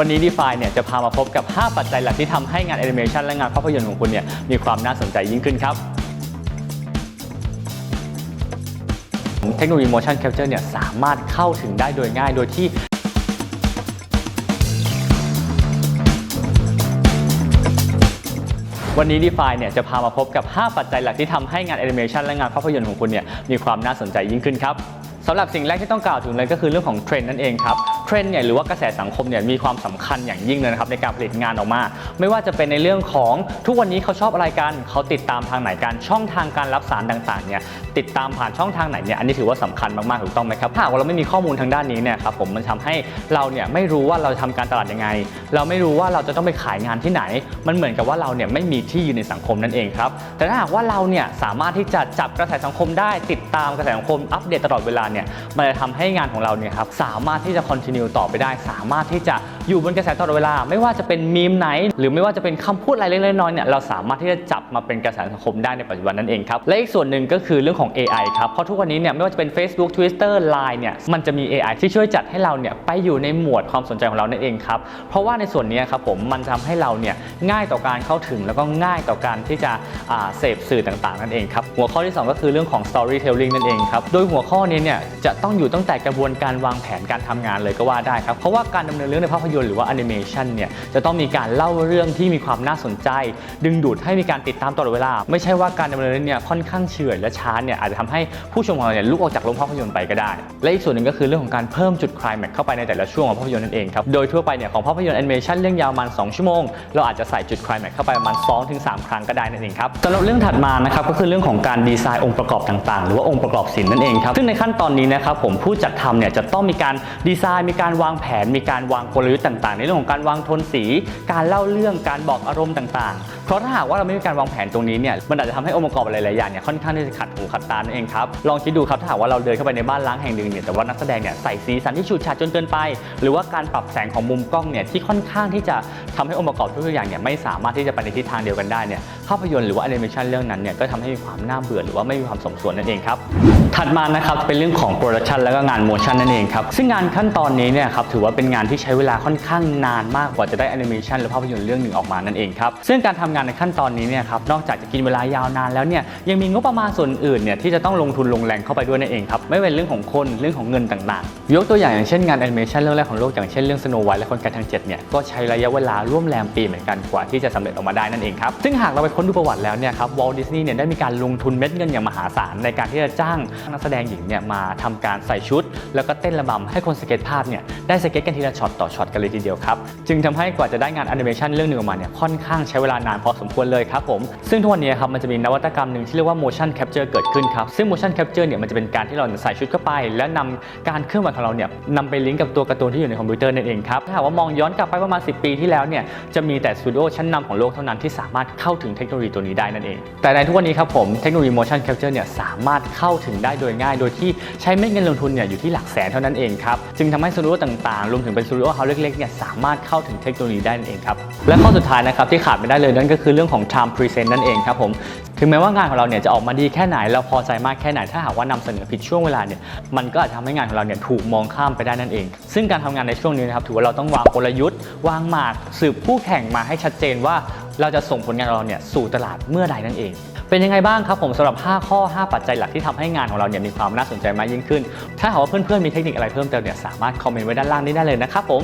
วันนี้ DeFi เนี่ยจะพามาพบกับ 5 ปัจจัยหลักที่ทำให้งานแอนิเมชันและงานภาพยนตร์ของคุณเนี่ยมีความน่าสนใจยิ่งขึ้นครับเทคโนโลยี motion capture เนี่ยสามารถเข้าถึงได้โดยง่ายโดยที่วันนี้ DeFi เนี่ยจะพามาพบกับ 5 ปัจจัยหลักที่ทำให้งานแอนิเมชันและงานภาพยนตร์ของคุณเนี่ยมีความน่าสนใจยิ่งขึ้นครับสำหรับสิ่งแรกที่ต้องกล่าวถึงเลยก็คือเรื่องของเทรนด์นั่นเองครับ เทรนด์เนี่ยหรือว่ากระแสสังคมเนี่ยมีความสำคัญอย่างยิ่งเลยนะครับในการผลิตงานออกมา ไม่ว่าจะเป็นในเรื่องของทุกวันนี้เขาชอบอะไรกันเขาติดตามทางไหนกันช่องทางการรับสารต่างๆเนี่ยติดตามผ่านช่องทางไหนเนี่ยอันนี้ถือว่าสำคัญมากๆถูกต้องไหมครับถ้าว่าเราไม่มีข้อมูลทางด้านนี้เนี่ยครับผมมันทำให้เราเนี่ยไม่รู้ว่าเราจะทำการตลาดยังไง เราไม่รู้ว่าเราจะต้องไปขายงานที่ไหน มันเหมือนกับว่าเราเนี่ยไม่มีที่ยืนในสังคมนั่นเองครับแต่ถ้าหากว่าเราเนี่ยสามารถที่จะจับกระแสสังคมได้ติดตามกระแสสังคมอัปเดตตลอดเวลาเนี่ยมันจะทำให้งานของเราเนี่ยครับสามารถที่จะคอนติเนียต่อไปได้ สามารถที่จะ อยู่บนกระแสตลอดเวลา ไม่ว่าจะเป็นมีมไหน หรือไม่ว่าจะเป็นคำพูดอะไรเล็กๆน้อยๆเนี่ยเราสามารถที่จะจับมาเป็นกระแสสังคมได้ในปัจจุบันนั่นเองครับและอีกส่วนหนึ่งก็คือเรื่องของ AI ครับเพราะทุกวันนี้เนี่ยไม่ว่าจะเป็น Facebook Twitter Line เนี่ยมันจะมี AI ที่ช่วยจัดให้เราเนี่ยไปอยู่ในหมวดความสนใจของเรานั่นเองครับเพราะว่าในส่วนนี้ครับผมมันทำให้เราเนี่ยง่ายต่อการเข้าถึงแล้วก็ง่ายต่อการที่จะเสพสื่อต่างๆนั่นเองครับหัวข้อที่สองก็คือเรื่องของ storytelling นั่นเองครับโดยหัวข้อนี้เนี่ยจะต้องอยู่ตั้งแต่กระบวนการวางแผนการทำงานเลยก็ว่าได้ครับเพราะว่าการดำเนินเรื่องในภาพยนตร์หรือว่าแอนิเมชันเนี่ยจะต้องมีการเล่าเรื่องที่มีความน่าสนใจ ดึงดูดให้มีการติดตามตลอดเวลา ไม่ใช่ว่าการดำเนินเรื่องเนี่ยค่อนข้างเฉื่อยและช้าเนี่ยอาจจะทำให้ผู้ชมของเราเนี่ยลุกออกจากโรงภาพยนตร์ไปก็ได้ และอีกส่วนหนึ่งก็คือเรื่องของการเพิ่มจุดไคลแม็กซ์เข้าไปในแต่ละช่วงของภาพยนตร์นั่นเองครับโดยทั่วไปเนี่ยของภาพยนตร์แอนิเมชันเรื่องยาวประมาณ2ชั่วโมง เราอาจจะใส่จุดไคลแม็กซ์เข้าไปประมาณ2-3ถึง3ครั้งก็ได้นั่นเองครับสำหรับเรื่องถัดมานะครับก็คือเรื่องของการดีไซน์องค์ประกอบต่างๆ หรือว่าองค์ประกอบศิลป์นั่นเองครับซึ่งในขั้นตอนนี้นะครับผมผู้จัดทำเนี่ยจะต้องมีการดีไซน์มีการวางแผนมีการวางกลยุทธ์ต่างๆ ในเรื่องของการวางโทนสี การเล่าเรื่องการบอกอารมณ์ต่างๆ เพราะถ้าหากว่าเราไม่มีการวางแผนตรงนี้เนี่ยมันอาจจะทำให้องค์ประกอบหลายๆอย่างเนี่ยค่อนข้างที่จะขัดหูขัดตานั่นเองครับลองคิดดูครับถ้าหากว่าเราเดินเข้าไปในบ้านล้างแห่งหนึ่งเนี่ยแต่ว่านักแสดงเนี่ยใส่สีสันที่ฉูดฉาดจนเกินไป หรือว่าการปรับแสงของมุมกล้องเนี่ยที่ค่อนข้างที่จะทำให้องค์ประกอบทุกๆอย่างเนี่ยไม่สามารถที่จะไปในทิศทางเดียวกันได้เนี่ยภาพยนตร์หรือว่าแอนิเมชันเรื่องนั้นเนี่ยก็ทำให้มีความน่าเบื่อหรือว่าไม่มีความสมส่วนนั่นเองครับถัดมานะครับเป็นเรื่องของโปรดักชันแล้วก็งานโมชันนั่นเองครับซึ่งงานขั้นตอนนี้เนี่ยครับถือว่าเป็นงานที่ใช้เวลาค่อนข้างนานมากกว่าจะได้แอนิเมชันหรือภาพยนตร์เรื่องหนึ่งออกมานั่นเองครับซึ่งการทำงานในขั้นตอนนี้เนี่ยครับนอกจากจะกินเวลายาวนานแล้วเนี่ยยังมีงบประมาณส่วนอื่นเนี่ยที่จะต้องลงทุนลงแรงเข้าไปด้วยนั่นเองครับไม่เป็นเรื่องของคนเรื่องของเงินต่างๆ ยกตัวอย่างอย่างเช่นงานแอนิเมชันเรื่องแรกของโลกอย่างเช่นเรื่อง Snow White และคนแก่ทางเจ็ดเนี่ยก็ใช้ระยะเวลาร่วมแรมปีเหมือนกันกว่าที่จะสำเร็จออกมาได้นั่นเองครับซึ่งหากเราไปค้นดูประวัติแล้วเนี่ยครับวอลดิสนีย์เนี่ยได้มีการลงทุนเม็ดเงินอย่างมหาศาลในการที่จะจ้างนักแสดงหญิงเนี่ยมาทำการใส่ชุด แล้วก็เต้นระบำให้คนสเก็ตภาพเนี่ยได้สเก็ตกันทีละช็อตต่อช็อตกันเลยทีเดียวครับจึงทำให้กว่าจะได้งานแอนิเมชันเรื่องหนึ่งออกมาเนี่ยค่อนข้างใช้เวลานานอสมควรเลยครับผม ซึ่งทุกวันนี้ครับมันจะมีนวัตกรรมหนึ่งที่เรียกว่า motion capture เกิดขึ้นครับ ซึ่ง motion capture เนี่ยมันจะเป็นการที่เราใส่ชุดเข้าไป แล้วนำการเคลื่อนไหวของเราเนี่ยนำไปลิงก์กับตัวการ์ตูนที่อยู่ในคอมพิวเตอร์นั่นเองครับถ้าหากว่ามองย้อนกลับไปประมาณ 10 ปีที่แล้วเนี่ยจะมีแต่สตูดิโอชั้นนำของโลกเท่านั้นที่สามารถเข้าถึงเทคโนโลยีตัวนี้ได้นั่นเอง แต่ในทุกวันนี้ครับผมเทคโนโลยี motion capture เนี่ยสามารถเข้าถึงได้โดยง่าย โดยที่ใช้เม็ดเงินลงทุนเนี่ยอยู่ที่หลักแสนเท่านั้นเองครับจึงทำให้สตูดิโอต่างๆรวมถึงเป็นสตูดิโอเฮาส์เล็กๆเนี่ยสามารถเข้าถึงเทคโนโลยีได้นั่นเองครับและข้อสุดท้ายนะครับที่ขาดไม่ได้เลยนั่นก็คือเรื่องของ time present นั่นเองครับผมถึงแม้ว่างานของเราเนี่ยจะออกมาดีแค่ไหนเราพอใจมากแค่ไหน ถ้าหากว่านำเสนอผิดช่วงเวลาเนี่ยมันก็อาจจะทำให้งานของเราเนี่ยถูกมองข้ามไปได้นั่นเอง ซึ่งการทำงานในช่วงนี้นะครับถือว่าเราต้องวางกลยุทธ์ วางหมากสืบคู่แข่งมาให้ชัดเจนว่าเราจะส่งผลงานของเราเนี่ยสู่ตลาดเมื่อใดนั่นเอง เป็นยังไงบ้างครับผมสำหรับ 5 ข้อ 5 ปัจจัยหลักที่ทำให้งานของเราเนี่ยมีความน่าสนใจมากยิ่งขึ้น ถ้าหากว่าเพื่อนๆมีเทคนิคอะไรเพิ่มเติมเนี่ยสามารถคอมเมนต์ไว้ด้านล่างนี้ได้เลยนะครับผม